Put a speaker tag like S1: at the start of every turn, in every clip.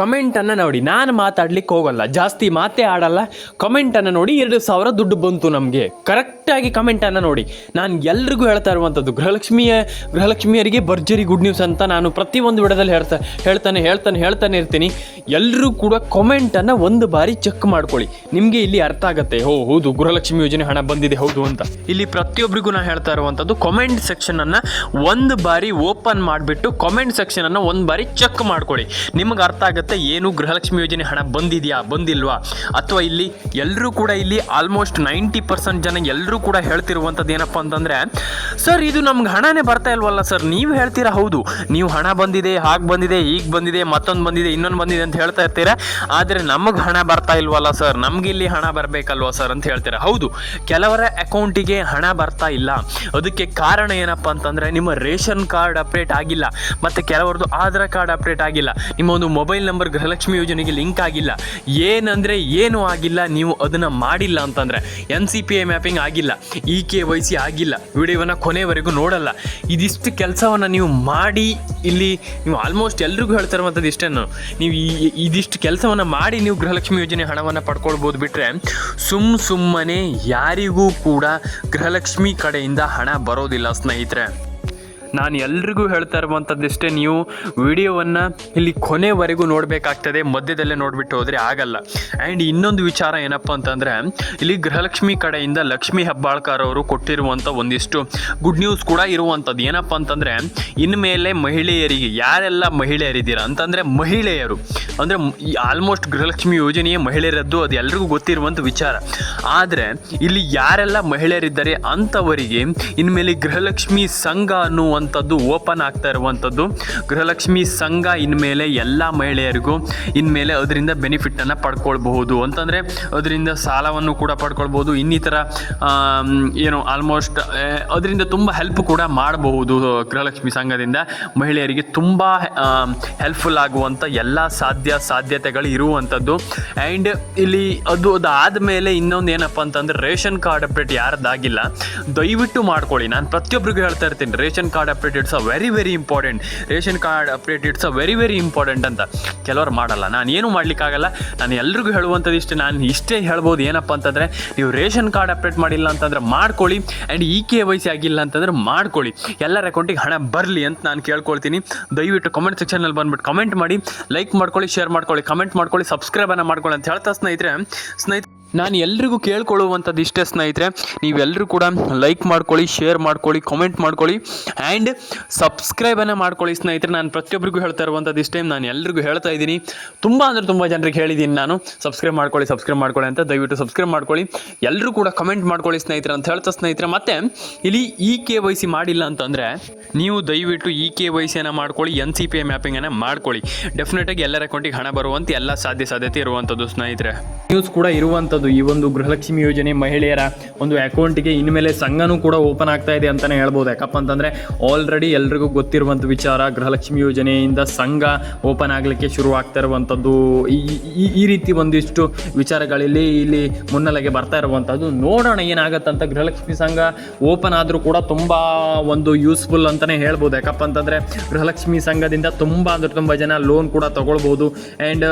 S1: ಕಮೆಂಟನ್ನು ನೋಡಿ, ನಾನು ಮಾತಾಡ್ಲಿಕ್ಕೆ ಹೋಗಲ್ಲ, ಜಾಸ್ತಿ ಮಾತೇ ಆಡಲ್ಲ. ಕಮೆಂಟನ್ನು ನೋಡಿ, ಎರಡು ಸಾವಿರ ದುಡ್ಡು ಬಂತು ನಮಗೆ. ಕರೆಕ್ಟಾಗಿ ಕಮೆಂಟನ್ನು ನೋಡಿ. ನಾನು ಎಲ್ರಿಗೂ ಹೇಳ್ತಾ ಇರುವಂಥದ್ದು, ಗೃಹಲಕ್ಷ್ಮಿಯ, ಗೃಹಲಕ್ಷ್ಮಿಯರಿಗೆ ಭರ್ಜರಿ ಗುಡ್ ನ್ಯೂಸ್ ಅಂತ ನಾನು ಪ್ರತಿಯೊಂದು ವಿಡದಲ್ಲಿ ಹೇಳ್ತಾ, ಹೇಳ್ತಾನೆ ಹೇಳ್ತಾನೆ ಹೇಳ್ತಾನೆ ಇರ್ತೀನಿ. ಎಲ್ಲರೂ ಕೂಡ ಕಮೆಂಟನ್ನು ಒಂದು ಬಾರಿ ಚೆಕ್ ಮಾಡ್ಕೊಳ್ಳಿ. ನಿಮಗೆ ಇಲ್ಲಿ ಅರ್ಥ ಆಗುತ್ತೆ. ಓ, ಹೌದು, ಗೃಹಲಕ್ಷ್ಮಿ ಯೋಜನೆ ಹಣ ಬಂದಿದೆ, ಹೌದು ಅಂತ. ಇಲ್ಲಿ ಪ್ರತಿಯೊಬ್ಬರಿಗೂ ನಾನು ಹೇಳ್ತಾ ಇರುವಂಥದ್ದು ಕಮೆಂಟ್ ಸೆಕ್ಷನನ್ನು ಒಂದು ಬಾರಿ ಓಪನ್ ಮಾಡಿಬಿಟ್ಟು ಕಮೆಂಟ್ ಸೆಕ್ಷನನ್ನು ಒಂದು ಬಾರಿ ಚೆಕ್ ಮಾಡ್ಕೊಳ್ಳಿ. ನಿಮಗೆ ಅರ್ಥ ಆಗುತ್ತೆ, ಏನು ಗೃಹಲಕ್ಷ್ಮಿ ಯೋಜನೆ ಹಣ ಬಂದಿದೆಯಾ, ಬಂದಿಲ್ವಾ? ಅಥವಾ ಇಲ್ಲಿ ಎಲ್ಲರೂ ಕೂಡ ಇಲ್ಲಿ ಆಲ್ಮೋಸ್ಟ್ ನೈಂಟಿ ಪರ್ಸೆಂಟ್ ಜನ ಎಲ್ಲರೂ ಕೂಡ ಹೇಳ್ತಿರುವಂಥದ್ದು ಏನಪ್ಪ ಅಂತಂದರೆ, ಸರ್, ಇದು ನಮ್ಗೆ ಹಣನೇ ಬರ್ತಾ ಇಲ್ವಲ್ಲ ಸರ್, ನೀವು ಹೇಳ್ತೀರಾ? ಹೌದು, ನೀವು ಹಣ ಬಂದಿದೆ, ಹಾಗೆ ಬಂದಿದೆ ಈಗ ಬಂದಿದೆ, ಮತ್ತೊಂದು ಬಂದಿದೆ, ಇನ್ನೊಂದು ಬಂದಿದೆ ಅಂತ ಹೇಳ್ತಾ ಇರ್ತೀರಾ? ಆದರೆ ನಮಗೆ ಹಣ ಬರ್ತಾ ಇಲ್ವಲ್ಲ ಸರ್ ನಮ್ಗೆ ಇಲ್ಲಿ ಹಣ ಬರಬೇಕಲ್ವ ಸರ್ ಅಂತ ಹೇಳ್ತೀರಾ? ಹೌದು. ಕೆಲವರ ಅಕೌಂಟಿಗೆ ಹಣ ಬರ್ತಾ ಇಲ್ಲ. ಅದಕ್ಕೆ ಕಾರಣ ಏನಪ್ಪ ಅಂತಂದರೆ ನಿಮ್ಮ ರೇಷನ್ ಕಾರ್ಡ್ ಅಪ್ಡೇಟ್ ಆಗಿಲ್ಲ. ಮತ್ತು ಕೆಲವರದ್ದು ಆಧಾರ್ ಕಾರ್ಡ್ ಅಪ್ಡೇಟ್ ಆಗಿಲ್ಲ. ನಿಮ್ಮ ಒಂದು ಮೊಬೈಲ್ ನಂಬರ್ ಗೃಹಲಕ್ಷ್ಮಿ ಯೋಜನೆಗೆ ಲಿಂಕ್ ಆಗಿಲ್ಲ. ಏನಂದರೆ ಏನೂ ಆಗಿಲ್ಲ. ನೀವು ಅದನ್ನು ಮಾಡಿಲ್ಲ ಅಂತಂದರೆ N C P I mapping ಆಗಿಲ್ಲ. ಇ ಕೆ ವೈ ಸಿ ಆಗಿಲ್ಲ. ವಿಡಿಯೋವನ್ನು ಕೊನೆವರೆಗೂ ನೋಡಲ್ಲ. ಇದಿಷ್ಟು ಕೆಲಸವನ್ನು ನೀವು ಮಾಡಿ ಇಲ್ಲಿ ನೀವು ಆಲ್ಮೋಸ್ಟ್ ಎಲ್ರಿಗೂ ಹೇಳ್ತಾರೆ ಮತ್ತದು ಇಷ್ಟೇನು. ನೀವು ಈ ಇದಿಷ್ಟು ಕೆಲಸವನ್ನು ಮಾಡಿ ನೀವು ಗೃಹಲಕ್ಷ್ಮಿ ಯೋಜನೆ ಹಣವನ್ನು ಪಡ್ಕೊಳ್ಬೋದು ಬಿಟ್ಟರೆ ಸುಮ್ಮ ಸುಮ್ಮನೆ ಯಾರಿಗೂ ಕೂಡ ಗೃಹಲಕ್ಷ್ಮಿ ಕಡೆಯಿಂದ ಹಣ ಬರೋದಿಲ್ಲ ಸ್ನೇಹಿತರೆ. ನಾನು ಎಲ್ರಿಗೂ ಹೇಳ್ತಾ ಇರುವಂಥದ್ದಿಷ್ಟೇ, ನೀವು ವಿಡಿಯೋವನ್ನು ಇಲ್ಲಿ ಕೊನೆವರೆಗೂ ನೋಡಬೇಕಾಗ್ತದೆ, ಮಧ್ಯದಲ್ಲೇ ನೋಡಿಬಿಟ್ಟು ಹೋದರೆ ಆಗಲ್ಲ. ಆ್ಯಂಡ್ ಇನ್ನೊಂದು ವಿಚಾರ ಏನಪ್ಪ ಅಂತಂದರೆ, ಇಲ್ಲಿ ಗೃಹಲಕ್ಷ್ಮಿ ಕಡೆಯಿಂದ ಲಕ್ಷ್ಮಿ ಹೆಬ್ಬಾಳ್ಕರ್ ಅವರು ಕೊಟ್ಟಿರುವಂಥ ಒಂದಿಷ್ಟು ಗುಡ್ ನ್ಯೂಸ್ ಕೂಡ ಇರುವಂಥದ್ದು. ಏನಪ್ಪ ಅಂತಂದರೆ, ಇನ್ಮೇಲೆ ಮಹಿಳೆಯರಿಗೆ, ಯಾರೆಲ್ಲ ಮಹಿಳೆಯರಿದ್ದೀರಾ ಅಂತಂದರೆ, ಮಹಿಳೆಯರು. ಅಂದರೆ ಆಲ್ಮೋಸ್ಟ್ ಗೃಹಲಕ್ಷ್ಮಿ ಯೋಜನೆಯೇ ಮಹಿಳೆಯರದ್ದು, ಅದು ಎಲ್ರಿಗೂ ಗೊತ್ತಿರುವಂಥ ವಿಚಾರ. ಆದರೆ, ಇಲ್ಲಿ ಯಾರೆಲ್ಲ ಮಹಿಳೆಯರಿದ್ದಾರೆ ಅಂಥವರಿಗೆ ಇನ್ಮೇಲೆ ಗೃಹಲಕ್ಷ್ಮಿ ಸಂಘ ಅನ್ನುವಂಥದ್ದು ಓಪನ್ ಆಗ್ತಾ ಇರುವಂಥದ್ದು. ಗೃಹಲಕ್ಷ್ಮಿ ಸಂಘ ಇನ್ಮೇಲೆ ಎಲ್ಲ ಮಹಿಳೆಯರಿಗೂ ಇನ್ಮೇಲೆ ಅದರಿಂದ ಬೆನಿಫಿಟನ್ನು ಪಡ್ಕೊಳ್ಬಹುದು. ಅಂತಂದರೆ ಅದರಿಂದ ಸಾಲವನ್ನು ಕೂಡ ಪಡ್ಕೊಳ್ಬೋದು ಇನ್ನಿತರ ಏನು ಆಲ್ಮೋಸ್ಟ್ ಅದರಿಂದ ತುಂಬ ಹೆಲ್ಪ್ ಕೂಡ ಮಾಡಬಹುದು ಗೃಹಲಕ್ಷ್ಮಿ ಸಂಘದಿಂದ. ಮಹಿಳೆಯರಿಗೆ ತುಂಬ ಹೆಲ್ಪ್ಫುಲ್ ಆಗುವಂಥ ಎಲ್ಲ ಸಾಧ್ಯ, ಸಾಧ್ಯತೆಗಳು ಇರುವಂಥದ್ದು. ಆ್ಯಂಡ್ ಇಲ್ಲಿ ಅದು ಅದಾದ ಮೇಲೆ ಇನ್ನೊಂದು ಏನಪ್ಪ ಅಂತಂದರೆ ರೇಷನ್ ಕಾರ್ಡ್ ಅಪ್ಡೇಟ್ ಯಾರ್ದಾಗಿಲ್ಲ, ದಯವಿಟ್ಟು ಮಾಡ್ಕೊಳ್ಳಿ. ನಾನು ಪ್ರತಿಯೊಬ್ಬರಿಗೂ ಹೇಳ್ತಾ ಇರ್ತೀನಿ, ration card update it's a very very important ration card update it's a very very important ಅಂತ ಕೆಲವರು ಮಾಡಲ್ಲ. ನಾನು ಏನು ಮಾಡಲಿಕ್ಕಾಗಲ್ಲ. ನಾನು ಎಲ್ರಿಗೂ ಹೇಳುವಂಥದ್ದು ಇಷ್ಟೇ. ನಾನು ಇಷ್ಟೇ ಹೇಳ್ಬೋದು ಏನಪ್ಪ ಅಂತಂದರೆ, ನೀವು ರೇಷನ್ ಕಾರ್ಡ್ ಅಪ್ಡೇಟ್ ಮಾಡಿಲ್ಲ ಅಂತಂದರೆ ಮಾಡ್ಕೊಳ್ಳಿ. And E K Y C ಆಗಿಲ್ಲ ಅಂತಂದರೆ ಮಾಡ್ಕೊಳ್ಳಿ. ಎಲ್ಲರ ಅಕೌಂಟಿಗೆ ಹಣ ಬರಲಿ ಅಂತ ನಾನು ಕೇಳ್ಕೊಳ್ತೀನಿ. ದಯವಿಟ್ಟು ಕಮೆಂಟ್ ಸೆಕ್ಷನಲ್ಲಿ ಬಂದ್ಬಿಟ್ಟು ಕಮೆಂಟ್ ಮಾಡಿ. ಲೈಕ್ ಮಾಡ್ಕೊಳ್ಳಿ ಶೇರ್ ಮಾಡ್ಕೊಳ್ಳಿ ಕಮೆಂಟ್ ಮಾಡ್ಕೊಳ್ಳಿ ಸಬ್ಸ್ಕ್ರೈಬನ್ನು ಮಾಡ್ಕೊಳ್ಳಿ ಅಂತ ಹೇಳ್ತಾ ಸ್ನೇಹಿತರೆ. ಸ್ನೇಹಿತರೆ ನಾನು ಎಲ್ರಿಗೂ ಕೇಳ್ಕೊಳ್ಳುವಂಥದ್ದು ಇಷ್ಟೇ ಸ್ನೇಹಿತರೆ ನೀವೆಲ್ಲರೂ ಕೂಡ ಲೈಕ್ ಮಾಡ್ಕೊಳ್ಳಿ ಶೇರ್ ಮಾಡ್ಕೊಳ್ಳಿ ಕಾಮೆಂಟ್ ಮಾಡ್ಕೊಳ್ಳಿ ಆ್ಯಂಡ್ ಸಬ್ಸ್ಕ್ರೈಬನ್ನು ಮಾಡ್ಕೊಳ್ಳಿ ಸ್ನೇಹಿತರೆ. ನಾನು ಪ್ರತಿಯೊಬ್ಬರಿಗೂ ಹೇಳ್ತಾ ಇರುವಂಥದ್ದು ಇಷ್ಟೇ, ನಾನು ಎಲ್ರಿಗೂ ಹೇಳ್ತಾ ಇದ್ದೀನಿ. ತುಂಬ ಅಂದರೆ ತುಂಬ ಜನರಿಗೆ ಹೇಳಿದ್ದೀನಿ ನಾನು. ಸಬ್ಸ್ಕ್ರೈಬ್ ಮಾಡ್ಕೊಳ್ಳಿ ಸಬ್ಸ್ಕ್ರೈಬ್ ಮಾಡ್ಕೊಳ್ಳಿ ಅಂತ ದಯವಿಟ್ಟು ಸಬ್ಸ್ಕ್ರೈಬ್ ಮಾಡ್ಕೊಳ್ಳಿ. ಎಲ್ಲರೂ ಕೂಡ ಕಮೆಂಟ್ ಮಾಡ್ಕೊಳ್ಳಿ ಸ್ನೇಹಿತರೆ ಅಂತ ಹೇಳ್ತಾ ಸ್ನೇಹಿತರೆ. ಮತ್ತು ಇಲ್ಲಿ ಇ ಕೆ ವೈ ಸಿ ಮಾಡಿಲ್ಲ ಅಂತಂದರೆ ನೀವು ದಯವಿಟ್ಟು ಇ ಕೆ ವೈ ಸಿಯನ್ನು ಮಾಡ್ಕೊಳ್ಳಿ ಎನ್ ಸಿ ಪಿ ಐ ಮ್ಯಾಪಿಂಗನ್ನು ಮಾಡ್ಕೊಳ್ಳಿ. ಡೆಫಿನೆಟಾಗಿ ಎಲ್ಲರ ಅಕೌಂಟಿಗೆ ಹಣ ಬರುವಂತೆ ಎಲ್ಲ ಸಾಧ್ಯ ಸಾಧ್ಯತೆ ಇರುವಂಥದ್ದು ಸ್ನೇಹಿತರೆ. ನ್ಯೂಸ್ ಕೂಡ ಇರುವಂಥದ್ದು ಈ ಒಂದು ಗೃಹಲಕ್ಷ್ಮಿ ಯೋಜನೆ ಮಹಿಳೆಯರ ಒಂದು ಅಕೌಂಟಿಗೆ ಇನ್ಮೇಲೆ ಸಂಘನೂ ಕೂಡ ಓಪನ್ ಆಗ್ತಾ ಇದೆ ಅಂತಲೇ ಹೇಳ್ಬೋದು. ಯಾಕಪ್ಪ ಅಂತಂದರೆ ಆಲ್ರೆಡಿ ಎಲ್ರಿಗೂ ಗೊತ್ತಿರುವಂಥ ವಿಚಾರ ಗೃಹಲಕ್ಷ್ಮಿ ಯೋಜನೆಯಿಂದ ಸಂಘ ಓಪನ್ ಆಗಲಿಕ್ಕೆ ಶುರು ಆಗ್ತಾ ಇರುವಂಥದ್ದು ಈ, ಈ- ರೀತಿ ಒಂದಿಷ್ಟು ವಿಚಾರಗಳಲ್ಲಿ ಇಲ್ಲಿ ಮುನ್ನೆಲೆಗೆ ಬರ್ತಾ ಇರುವಂಥದ್ದು ನೋಡೋಣ ಏನಾಗತ್ತಂತ ಗೃಹಲಕ್ಷ್ಮಿ ಸಂಘ ಓಪನ್ ಆದರೂ ಕೂಡ ತುಂಬ ಒಂದು ಯೂಸ್ಫುಲ್ ಅಂತಲೇ ಹೇಳ್ಬೋದು. ಯಾಕಪ್ಪ ಅಂತಂದರೆ ಗೃಹಲಕ್ಷ್ಮಿ ಸಂಘದಿಂದ ತುಂಬ ಅಂದ್ರೆ ತುಂಬ ಜನ ಲೋನ್ ಕೂಡ ತಗೊಳ್ಬೋದು. ಆ್ಯಂಡ್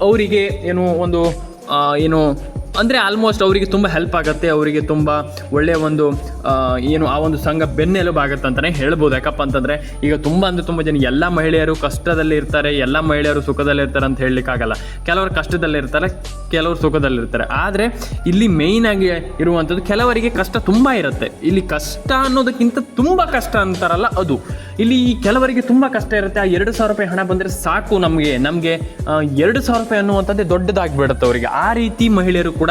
S1: ಅವರಿಗೆ ಏನು ಒಂದು ಏನು, ಅಂದರೆ ಆಲ್ಮೋಸ್ಟ್ ಅವರಿಗೆ ತುಂಬ ಹೆಲ್ಪ್ ಆಗುತ್ತೆ, ಅವರಿಗೆ ತುಂಬ ಒಳ್ಳೆಯ ಒಂದು ಏನು, ಆ ಒಂದು ಸಂಘ ಬೆನ್ನೆಲುಬು ಆಗುತ್ತೆ ಅಂತಲೇ ಹೇಳ್ಬೋದು. ಯಾಕಪ್ಪ ಅಂತಂದರೆ, ಈಗ ತುಂಬ ಅಂದರೆ ತುಂಬ ಜನ ಎಲ್ಲ ಮಹಿಳೆಯರು ಕಷ್ಟದಲ್ಲಿ ಇರ್ತಾರೆ, ಎಲ್ಲ ಮಹಿಳೆಯರು ಸುಖದಲ್ಲಿ ಇರ್ತಾರೆ ಅಂತ ಹೇಳಲಿಕ್ಕಾಗಲ್ಲ. ಕೆಲವರು ಕಷ್ಟದಲ್ಲಿ ಇರ್ತಾರೆ, ಕೆಲವರು ಸುಖದಲ್ಲಿರ್ತಾರೆ ಆದರೆ, ಇಲ್ಲಿ ಮೇಯ್ನ್ ಆಗಿ ಇರುವಂಥದ್ದು ಕೆಲವರಿಗೆ ಕಷ್ಟ ತುಂಬ ಇರುತ್ತೆ. ಇಲ್ಲಿ ಕಷ್ಟ ಅನ್ನೋದಕ್ಕಿಂತ ತುಂಬ ಕಷ್ಟ ಅಂತಾರಲ್ಲ ಅದು. ಇಲ್ಲಿ ಕೆಲವರಿಗೆ ತುಂಬ ಕಷ್ಟ ಇರುತ್ತೆ. ಆ ಎರಡು ಸಾವಿರ ರೂಪಾಯಿ ಹಣ ಬಂದರೆ ಸಾಕು ನಮಗೆ. ನಮಗೆ ಎರಡು ಸಾವಿರ ರೂಪಾಯಿ ಅನ್ನುವಂಥದ್ದೇ ದೊಡ್ಡದಾಗಿಬಿಡುತ್ತೆ ಅವರಿಗೆ. ಆ ರೀತಿ ಮಹಿಳೆಯರು ಕೂಡ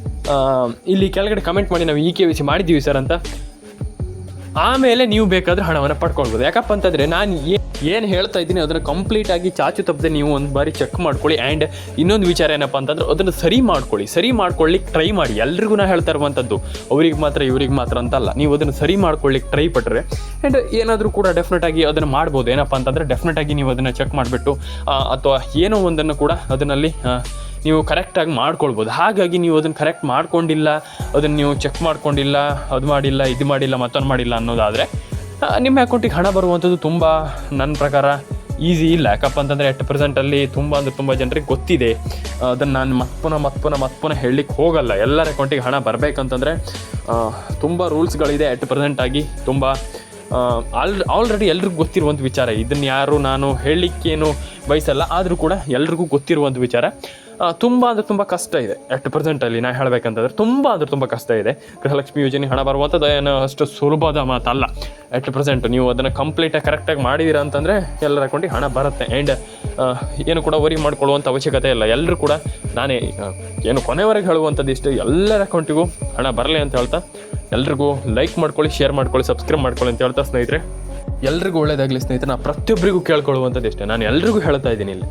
S1: ಇಲ್ಲಿ ಕೆಳಗಡೆ ಕಮೆಂಟ್ ಮಾಡಿ ನಾವು ಇ ಕೆ ವಿ ಸಿ ಮಾಡಿದ್ದೀವಿ ಸರ್ ಅಂತ. ಆಮೇಲೆ ನೀವು ಬೇಕಾದರೆ ಹಣವನ್ನು ಪಡ್ಕೊಳ್ಬೋದು. ಯಾಕಪ್ಪ ಅಂತಂದರೆ ನಾನು ಏನು ಹೇಳ್ತಾ ಇದ್ದೀನಿ ಅದನ್ನು ಕಂಪ್ಲೀಟಾಗಿ ಚಾಚು ತಪ್ಪದೆ ನೀವು ಒಂದು ಬಾರಿ ಚೆಕ್ ಮಾಡ್ಕೊಳ್ಳಿ ಆ್ಯಂಡ್ ಇನ್ನೊಂದು ವಿಚಾರ ಏನಪ್ಪ ಅಂತಂದ್ರೆ ಅದನ್ನು ಸರಿ ಮಾಡ್ಕೊಳ್ಳಿ. ಸರಿ ಮಾಡ್ಕೊಳ್ಳಿಕ್ಕೆ ಟ್ರೈ ಮಾಡಿ. ಎಲ್ರಿಗೂ ನಾ ಹೇಳ್ತಾ ಇರುವಂಥದ್ದು ಅವ್ರಿಗೆ ಮಾತ್ರ, ಇವ್ರಿಗೆ ಮಾತ್ರ ಅಂತಲ್ಲ. ನೀವು ಅದನ್ನು ಸರಿ ಮಾಡ್ಕೊಳ್ಳಿಕ್ಕೆ ಟ್ರೈ ಪಟ್ಟರೆ ಆ್ಯಂಡ್ ಏನಾದರೂ ಕೂಡ ಡೆಫಿನೆಟಾಗಿ ಅದನ್ನು ಮಾಡ್ಬೋದು. ಏನಪ್ಪ ಅಂತಂದರೆ ಡೆಫಿನೆಟಾಗಿ ನೀವು ಅದನ್ನು ಚೆಕ್ ಮಾಡಿಬಿಟ್ಟು ಅಥವಾ ಏನೋ ಒಂದನ್ನು ಕೂಡ ಅದರಲ್ಲಿ ನೀವು ಕರೆಕ್ಟಾಗಿ ಮಾಡ್ಕೊಳ್ಬೋದು. ಹಾಗಾಗಿ ನೀವು ಅದನ್ನು ಕರೆಕ್ಟ್ ಮಾಡ್ಕೊಂಡಿಲ್ಲ, ಅದನ್ನು ನೀವು ಚೆಕ್ ಮಾಡ್ಕೊಂಡಿಲ್ಲ, ಅದು ಮಾಡಿಲ್ಲ, ಇದು ಮಾಡಿಲ್ಲ, ಮತ್ತೊಂದು ಮಾಡಿಲ್ಲ ಅನ್ನೋದಾದರೆ ನಿಮ್ಮ ಅಕೌಂಟಿಗೆ ಹಣ ಬರುವಂಥದ್ದು ತುಂಬ ನನ್ನ ಪ್ರಕಾರ ಈಸಿ ಇಲ್ಲ ಯಾಕಪ್ಪ ಅಂತಂದರೆ ಎಟ್ ಪ್ರೆಸೆಂಟಲ್ಲಿ ತುಂಬ ಅಂದರೆ ತುಂಬ ಜನರಿಗೆ ಗೊತ್ತಿದೆ. ಅದನ್ನು ನಾನು ಮತ್ತೆ ಪುನಃ ಮತ್ತೆ ಪುನಃ ಮತ್ತೆ ಪುನಃ ಹೇಳಲಿಕ್ಕೆ ಹೋಗಲ್ಲ. ಎಲ್ಲರ ಅಕೌಂಟಿಗೆ ಹಣ ಬರಬೇಕಂತಂದರೆ ತುಂಬ ರೂಲ್ಸ್ಗಳಿದೆ ಎಟ್ ಪ್ರೆಸೆಂಟಾಗಿ ತುಂಬ. ಆಲ್ ಆಲ್ರೆಡಿ ಎಲ್ರಿಗೂ ಗೊತ್ತಿರುವಂಥ ವಿಚಾರ. ಇದನ್ನು ಯಾರು ನಾನು ಹೇಳಲಿಕ್ಕೇನು ಬಯಸಲ್ಲ. ಆದರೂ ಕೂಡ ಎಲ್ರಿಗೂ ಗೊತ್ತಿರುವಂಥ ವಿಚಾರ. ತುಂಬ ಅಂದರೆ ತುಂಬ ಕಷ್ಟ ಇದೆ. ಅಟ್ ಪ್ರೆಸೆಂಟಲ್ಲಿ ನಾ ಹೇಳಬೇಕಂತಂದ್ರೆ ತುಂಬ ಅಂದರೆ ತುಂಬ ಕಷ್ಟ ಇದೆ. ಗೃಹಲಕ್ಷ್ಮಿ ಯೋಜನೆ ಹಣ ಬರುವಂಥದ್ದು ಏನು ಅಷ್ಟು ಸುಲಭದ ಮಾತಲ್ಲ. ಅಟ್ ಪ್ರೆಸೆಂಟ್ ನೀವು ಅದನ್ನು ಕಂಪ್ಲೀಟಾಗಿ ಕರೆಕ್ಟಾಗಿ ಮಾಡಿದ್ದೀರಾ ಅಂತಂದರೆ ಎಲ್ಲರ ಅಕೌಂಟಿಗೆ ಹಣ ಬರುತ್ತೆ. ಆ್ಯಂಡ್ ಏನು ಕೂಡ ವರಿ ಮಾಡ್ಕೊಳ್ಳುವಂಥ ಅವಶ್ಯಕತೆ ಇಲ್ಲ. ಎಲ್ಲರೂ ಕೂಡ ನಾನೇ ಏನು ಕೊನೆವರೆಗೆ ಹೇಳುವಂಥದ್ದು ಇಷ್ಟು. ಎಲ್ಲರ ಅಕೌಂಟಿಗೂ ಹಣ ಬರಲಿ ಅಂತ ಹೇಳ್ತಾ ಎಲ್ರಿಗೂ ಲೈಕ್ ಮಾಡ್ಕೊಳ್ಳಿ ಶೇರ್ ಮಾಡ್ಕೊಳ್ಳಿ ಸಬ್ಸ್ಕ್ರೈಬ್ ಮಾಡ್ಕೊಳ್ಳಿ ಅಂತ ಹೇಳ್ತಾ ಸ್ನೇಹಿತರೆ. ಎಲ್ರಿಗೂ ಒಳ್ಳೆಯದಾಗಲಿ ಸ್ನೇಹಿತರೆ. ನಾನು ಪ್ರತಿಯೊಬ್ಬರಿಗೂ ಕೇಳ್ಕೊಳ್ಳುವಂಥದ್ದು ಇಷ್ಟೇ. ನಾನು ಎಲ್ರಿಗೂ ಹೇಳ್ತಾ ಇದ್ದೀನಿ ಇಲ್ಲಿ.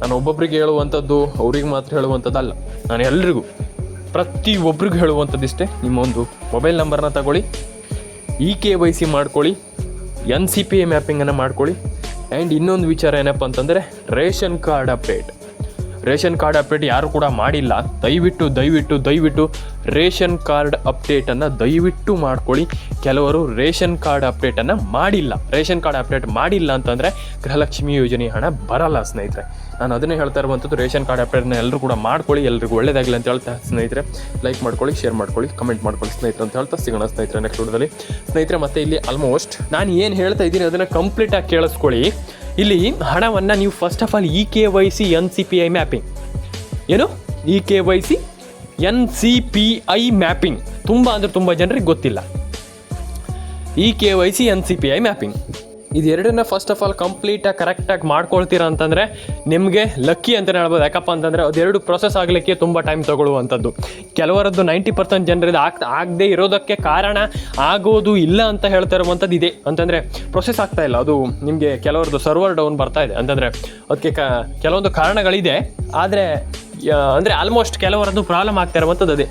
S1: ನಾನು ಒಬ್ಬೊಬ್ಬರಿಗೆ ಹೇಳುವಂಥದ್ದು, ಅವ್ರಿಗೆ ಮಾತ್ರ ಹೇಳುವಂಥದ್ದಲ್ಲ. ನಾನು ಎಲ್ರಿಗೂ, ಪ್ರತಿ ಒಬ್ರಿಗೂ ಹೇಳುವಂಥದ್ದು ಇಷ್ಟೇ ನಿಮ್ಮ ಒಂದು ಮೊಬೈಲ್ ನಂಬರ್ನ ತಗೊಳ್ಳಿ ಇ ಕೆ ವೈ ಸಿ ಮಾಡ್ಕೊಳ್ಳಿ ಎನ್ ಸಿ ಪಿ ಎ ಮ್ಯಾಪಿಂಗನ್ನು ಮಾಡ್ಕೊಳ್ಳಿ ಆ್ಯಂಡ್ ಇನ್ನೊಂದು ವಿಚಾರ ಏನಪ್ಪ ಅಂತಂದರೆ, ration card update ration card update ಯಾರು ಕೂಡ ಮಾಡಿಲ್ಲ. ದಯವಿಟ್ಟು ದಯವಿಟ್ಟು ದಯವಿಟ್ಟು ರೇಷನ್ ಕಾರ್ಡ್ ಅಪ್ಡೇಟನ್ನು ದಯವಿಟ್ಟು ಮಾಡ್ಕೊಳ್ಳಿ. ಕೆಲವರು ರೇಷನ್ ಕಾರ್ಡ್ ಅಪ್ಡೇಟನ್ನು ಮಾಡಿಲ್ಲ. ರೇಷನ್ ಕಾರ್ಡ್ ಅಪ್ಡೇಟ್ ಮಾಡಿಲ್ಲ ಅಂತಂದರೆ ಗೃಹಲಕ್ಷ್ಮಿ ಯೋಜನೆ ಹಣ ಬರಲ್ಲ ಸ್ನೇಹಿತರೆ. ನಾನು ಅದನ್ನೇ ಹೇಳ್ತಾ ಇರುವಂಥದ್ದು ರೇಷನ್ ಕಾರ್ಡ್ ಅಪ್ಡೇಟ್ನ ಎಲ್ಲರೂ ಕೂಡ ಮಾಡ್ಕೊಳ್ಳಿ ಎಲ್ಲರಿಗೂ ಒಳ್ಳೇದಾಗಲಿ ಅಂತ ಹೇಳ್ತಾ ಸ್ನೇಹಿತರೆ. ಲೈಕ್ ಮಾಡ್ಕೊಳ್ಳಿ ಶೇರ್ ಮಾಡ್ಕೊಳ್ಳಿ ಕಮೆಂಟ್ ಮಾಡ್ಕೊಳ್ಳಿ ಸ್ನೇಹಿತರೆ ಅಂತ ಹೇಳ್ತಾ ಸಿಗೋಣ ಸ್ನೇಹಿತರೆ ನೆಕ್ಸ್ಟ್ ವಿಡಿಯೋದಲ್ಲಿ ಸ್ನೇಹಿತರೆ, ಮತ್ತೆ ಇಲ್ಲಿ ಆಲ್ಮೋಸ್ಟ್ ನಾನು ಏನು ಹೇಳ್ತಾ ಇದ್ದೀನಿ ಅದನ್ನು ಕಂಪ್ಲೀಟಾಗಿ ಕೇಳಿಸ್ಕೊಳ್ಳಿ. ಇಲ್ಲಿ ಹಣವನ್ನು ನೀವು first of all E K Y C N C P I mapping ಏನು? E K Y C N C P I mapping ತುಂಬ ಅಂದರೆ ತುಂಬ ಜನರಿಗೆ ಗೊತ್ತಿಲ್ಲ. E K Y C N C P I mapping ಇದೆರಡನ್ನ first of all ಕಂಪ್ಲೀಟಾಗಿ ಕರೆಕ್ಟಾಗಿ ಮಾಡ್ಕೊಳ್ತೀರಾ ಅಂತಂದರೆ ನಿಮಗೆ ಲಕ್ಕಿ ಅಂತಲೇ ಹೇಳ್ಬೋದು. ಯಾಕಪ್ಪ ಅಂತಂದರೆ ಅದೆರಡು ಪ್ರೊಸೆಸ್ ಆಗಲಿಕ್ಕೆ ತುಂಬ ಟೈಮ್ ತಗೊಳ್ಳುವಂಥದ್ದು. ಕೆಲವರದ್ದು ನೈಂಟಿ ಪರ್ಸೆಂಟ್ ಜನರದ್ದು ಆಗ್, ಆಗದೆ ಇರೋದಕ್ಕೆ ಕಾರಣ ಆಗೋದು ಇಲ್ಲ ಅಂತ ಹೇಳ್ತಾ ಇರುವಂಥದ್ದು ಇದೆ. ಅಂತಂದರೆ ಪ್ರೊಸೆಸ್ ಆಗ್ತಾ ಇಲ್ಲ. ಅದು ನಿಮಗೆ ಕೆಲವರದ್ದು ಸರ್ವರ್ ಡೌನ್ ಬರ್ತಾ ಇದೆ. ಅಂತಂದರೆ ಅದಕ್ಕೆ ಕ, ಕೆಲವೊಂದು ಕಾರಣಗಳಿದೆ. ಆದರೆ ಅಂದರೆ ಆಲ್ಮೋಸ್ಟ್ ಕೆಲವರದ್ದು ಪ್ರಾಬ್ಲಮ್ ಆಗ್ತಾ ಇರುವಂಥದ್ದು ಅದೇ.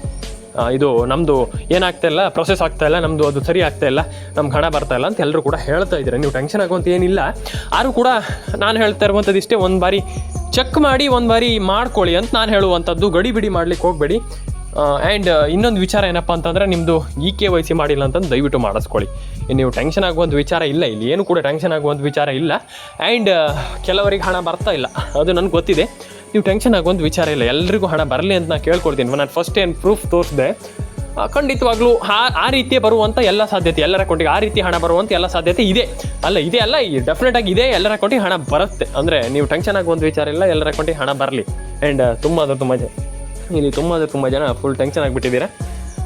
S1: ಇದು ನಮ್ಮದು ಏನಾಗ್ತಾ ಇಲ್ಲ ಪ್ರೊಸೆಸ್ ಆಗ್ತಾ ಇಲ್ಲ ನಮ್ಮದು ಅದು ಸರಿ ಆಗ್ತಾ ಇಲ್ಲ, ನಮ್ಗೆ ಹಣ ಬರ್ತಾ ಇಲ್ಲ ಅಂತ ಎಲ್ಲರೂ ಕೂಡ ಹೇಳ್ತಾ ಇದ್ದಾರೆ. ನೀವು ಟೆನ್ಷನ್ ಆಗುವಂತ ಏನಿಲ್ಲ. ಆದರೂ ಕೂಡ ನಾನು ಹೇಳ್ತಾ ಇರುವಂಥದ್ದು ಇಷ್ಟೇ, ಒಂದು ಬಾರಿ ಚೆಕ್ ಮಾಡಿ, ಒಂದು ಬಾರಿ ಮಾಡ್ಕೊಳ್ಳಿ ಅಂತ ನಾನು ಹೇಳುವಂಥದ್ದು ಗಡಿ ಬಿಡಿ ಮಾಡ್ಲಿಕ್ಕೆ ಹೋಗಬೇಡಿ. ಆ್ಯಂಡ್ ಇನ್ನೊಂದು ವಿಚಾರ ಏನಪ್ಪ ಅಂತಂದರೆ ನಿಮ್ಮದು ಇ ಕೆ ವೈ ಸಿ ಮಾಡಿಲ್ಲ ಅಂತಂದು ದಯವಿಟ್ಟು ಮಾಡಿಸ್ಕೊಳ್ಳಿ. ನೀವು ಟೆನ್ಷನ್ ಆಗುವಂಥ ವಿಚಾರ ಇಲ್ಲ, ಇಲ್ಲಿ ಏನು ಕೂಡ ಟೆನ್ಷನ್ ಆಗುವಂಥ ವಿಚಾರ ಇಲ್ಲ. ಆ್ಯಂಡ್ ಕೆಲವರಿಗೆ ಹಣ ಬರ್ತಾ ಇಲ್ಲ. ಅದು ನನಗೆ ಗೊತ್ತಿದೆ. ನೀವು ಟೆನ್ಷನ್ ಆಗುವಂಥ ವಿಚಾರ ಇಲ್ಲ, ಎಲ್ರಿಗೂ ಹಣ ಬರಲಿ ಅಂತ ನಾನು ಕೇಳ್ಕೊಡ್ತೀನಿ. ನಾನು ಫಸ್ಟ್ ಏನು ಪ್ರೂಫ್ ತೋರಿಸಿದೆ ಖಂಡಿತವಾಗ್ಲೂ ಆ ಆ ರೀತಿಯೇ ಬರುವಂಥ ಎಲ್ಲ ಸಾಧ್ಯತೆ, ಎಲ್ಲರ ಅಕೌಂಟಿಗೆ ಆ ರೀತಿ ಹಣ ಬರುವಂಥ ಎಲ್ಲ ಸಾಧ್ಯತೆ ಇದೆ. ಅಲ್ಲ ಇದೆ ಅಲ್ಲ ಡೆಫಿನೆಟ್ ಆಗಿ ಇದೆ, ಎಲ್ಲರ ಅಕೌಂಟಿಗೆ ಹಣ ಬರುತ್ತೆ. ಅಂದರೆ ನೀವು ಟೆನ್ಷನ್ ಆಗುವಂಥ ವಿಚಾರ ಇಲ್ಲ, ಎಲ್ಲರ ಅಕೌಂಟಿಗೆ ಹಣ ಬರಲಿ. ಆ್ಯಂಡ್ ತುಂಬ ಅಂದರೆ ತುಂಬ ಜನ ಇಲ್ಲಿ ತುಂಬ ಅಂದರೆ ತುಂಬ ಜನ ಫುಲ್ ಟೆನ್ಷನ್ ಆಗಿಬಿಟ್ಟಿದ್ದೀರಾ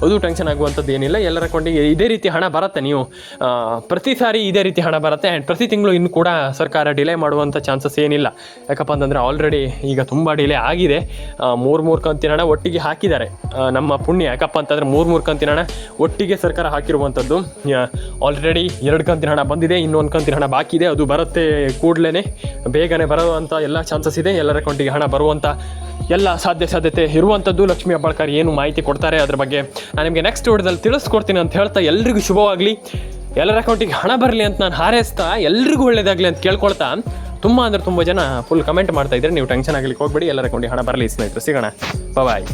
S1: ಅದು ಟೆನ್ಷನ್ ಆಗುವಂಥದ್ದು ಏನಿಲ್ಲ. ಎಲ್ಲರ ಅಕೌಂಟಿಗೆ ಇದೇ ರೀತಿ ಹಣ ಬರುತ್ತೆ ನೀವು. ಪ್ರತಿ ಸಾರಿ ಇದೇ ರೀತಿ ಹಣ ಬರುತ್ತೆ. ಆ್ಯಂಡ್ ಪ್ರತಿ ತಿಂಗಳು ಇನ್ನು ಕೂಡ ಸರ್ಕಾರ ಡಿಲೇ ಮಾಡುವಂಥ ಚಾನ್ಸಸ್ ಏನಿಲ್ಲ. ಯಾಕಪ್ಪ ಅಂತಂದರೆ ಆಲ್ರೆಡಿ ಈಗ ತುಂಬ ಡಿಲೇ ಆಗಿದೆ. ಮೂರು ಮೂರು ಕಂತಿನ ಹಣ ಒಟ್ಟಿಗೆ ಹಾಕಿದ್ದಾರೆ. ನಮ್ಮ ಪುಣ್ಯ. ಯಾಕಪ್ಪ ಅಂತಂದರೆ ಮೂರು ಮೂರು ಕಂತಿನ ಹಣ ಒಟ್ಟಿಗೆ ಸರ್ಕಾರ ಹಾಕಿರುವಂಥದ್ದು. ಆಲ್ರೆಡಿ ಎರಡು ಕಂತಿನ ಹಣ ಬಂದಿದೆ. ಇನ್ನೊಂದು ಕಂತಿನ ಹಣ ಬಾಕಿ ಇದೆ. ಅದು ಬರುತ್ತೆ ಕೂಡಲೇ ಬೇಗನೆ ಬರುವಂಥ ಎಲ್ಲ ಚಾನ್ಸಸ್ ಇದೆ. ಎಲ್ಲರ ಅಕೌಂಟಿಗೆ ಹಣ ಬರುವಂಥ ಎಲ್ಲ ಸಾಧ್ಯ ಸಾಧ್ಯತೆ ಇರುವಂಥದ್ದು. ಲಕ್ಷ್ಮೀ ಹೆಬ್ಬಾಳ್ಕರ್ ಏನು ಮಾಹಿತಿ ಕೊಡ್ತಾರೆ ಅದ್ರ ಬಗ್ಗೆ ನಾನು ನಿಮಗೆ ನೆಕ್ಸ್ಟ್ ವಿಡಿಯೋದಲ್ಲಿ ತಿಳಿಸ್ಕೊಡ್ತೀನಿ ಅಂತ ಹೇಳ್ತಾ ಎಲ್ರಿಗೂ ಶುಭವಾಗಲಿ. ಎಲ್ಲರ ಅಕೌಂಟಿಗೆ ಹಣ ಬರಲಿ ಅಂತ ನಾನು ಹಾರೈಸ್ತಾ ಎಲ್ರಿಗೂ ಒಳ್ಳೇದಾಗಲಿ ಅಂತ ಕೇಳ್ಕೊಳ್ತಾ. ತುಂಬ ಅಂದರೆ ತುಂಬ ಜನ ಫುಲ್ ಕಮೆಂಟ್ ಮಾಡ್ತಾ ಇದ್ದಾರೆ ನೀವು ಟೆನ್ಷನ್ ಆಗಲಿಕ್ಕೆ ಹೋಗ್ಬೇಡಿ, ಎಲ್ಲರ ಅಕೌಂಟಿಗೆ ಹಣ ಬರಲಿ ಸ್ನೇಹಿತರು, ಸಿಗೋಣ. ಬಾಯ್